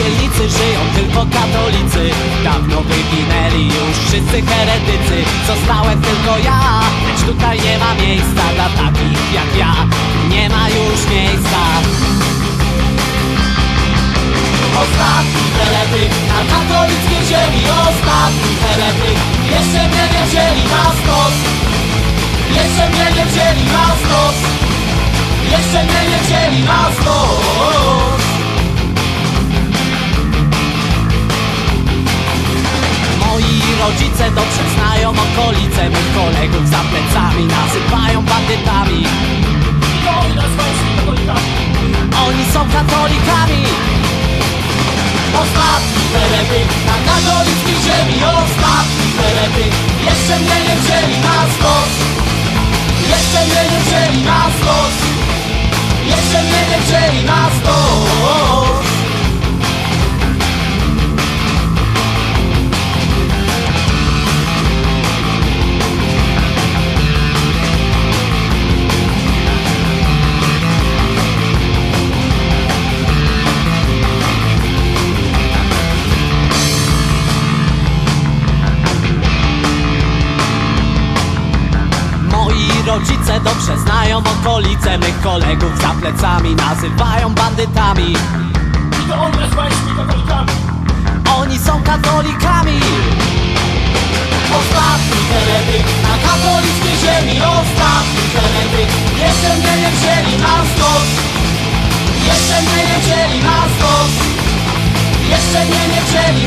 Dzielnicy żyją tylko katolicy wszyscy heretycy Zostałem tylko ja, lecz tutaj nie ma miejsca dla takich jak ja. Nie ma już miejsca. Ostatni heretyk na katolickiej ziemi Ostatni heretyk, jeszcze mnie nie wzięli na stos. Jeszcze mnie nie wzięli na stos. Jeszcze mnie nie wzięli na stos rodzice dobrze znają okolice Mych kolegów za plecami nazywają bandytami. Oni są katolikami. Ostatni heretyk na katolickiej ziemi Ostatni heretyk Jeszcze mnie nie wzięli na stos Jeszcze mnie nie wzięli na stos Jeszcze mnie nie wzięli na rodzice dobrze znają okolice. Mych kolegów za plecami nazywają bandytami. I to on pańskimi katolikami Oni są katolikami. Ostatni heretyk na katolickiej ziemi. Ostatni heretyk. Jeszcze mnie nie wzięli na stos. Jeszcze mnie nie wzięli na stos. Jeszcze mnie nie wzięli